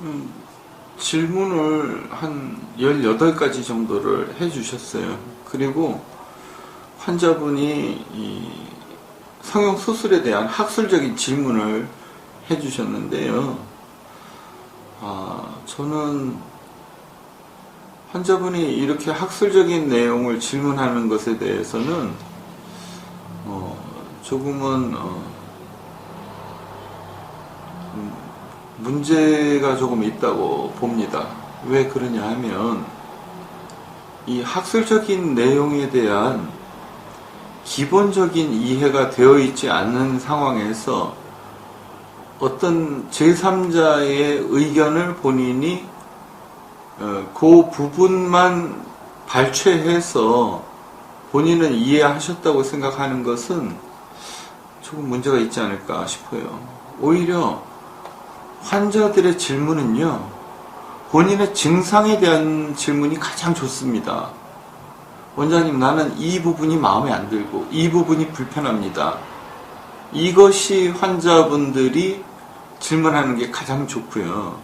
음, 질문을 한 18가지 정도를 해 주셨어요. 그리고 환자분이 이 성형 수술에 대한 학술적인 질문을 해 주셨는데요. 아, 저는 환자분이 이렇게 학술적인 내용을 질문하는 것에 대해서는 어, 조금은 어, 음, 문제가 조금 있다고 봅니다. 왜 그러냐 하면 이 학술적인 내용에 대한 기본적인 이해가 되어 있지 않는 상황에서 어떤 제3자의 의견을 본인이 어, 그 부분만 발췌해서 본인은 이해하셨다고 생각하는 것은 조금 문제가 있지 않을까 싶어요. 오히려 환자들의 질문은요, 본인의 증상에 대한 질문이 가장 좋습니다. 원장님, 나는 이 부분이 마음에 안 들고, 이 부분이 불편합니다. 이것이 환자분들이 질문하는 게 가장 좋고요.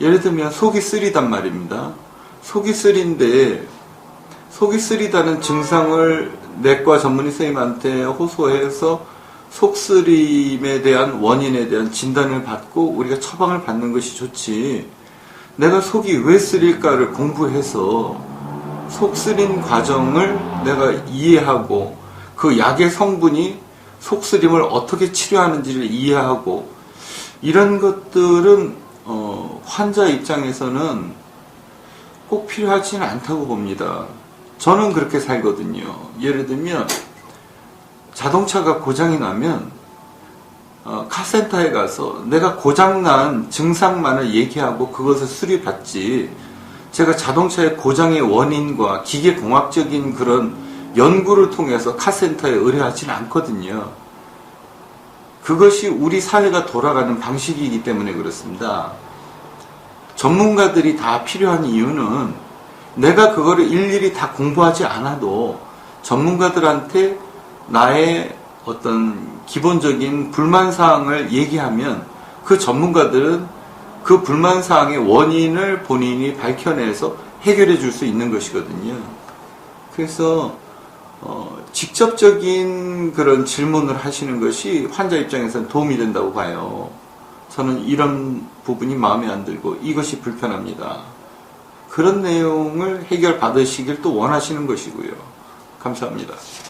예를 들면, 속이 쓰리단 말입니다. 속이 쓰린데, 속이 쓰리다는 증상을 내과 전문의 선생님한테 호소해서 속쓰림에 대한 원인에 대한 진단을 받고 우리가 처방을 받는 것이 좋지. 내가 속이 왜 쓰릴까를 공부해서 속 쓰린 과정을 내가 이해하고 그 약의 성분이 속쓰림을 어떻게 치료하는지를 이해하고 이런 것들은 어, 환자 입장에서는 꼭 필요하지는 않다고 봅니다. 저는 그렇게 살거든요. 예를 들면 자동차가 고장이 나면 어, 카센터에 가서 내가 고장난 증상만을 얘기하고 그것을 수리받지 제가 자동차의 고장의 원인과 기계공학적인 그런 연구를 통해서 카센터에 의뢰하지는 않거든요. 그것이 우리 사회가 돌아가는 방식이기 때문에 그렇습니다. 전문가들이 다 필요한 이유는 내가 그거를 일일이 다 공부하지 않아도 전문가들한테 나의 어떤 기본적인 불만사항을 얘기하면 그 전문가들은 그 불만사항의 원인을 본인이 밝혀내서 해결해 줄 수 있는 것이거든요. 그래서 어, 직접적인 그런 질문을 하시는 것이 환자 입장에서는 도움이 된다고 봐요. 저는 이런 부분이 마음에 안 들고 이것이 불편합니다. 그런 내용을 해결 받으시길 또 원하시는 것이고요. 감사합니다.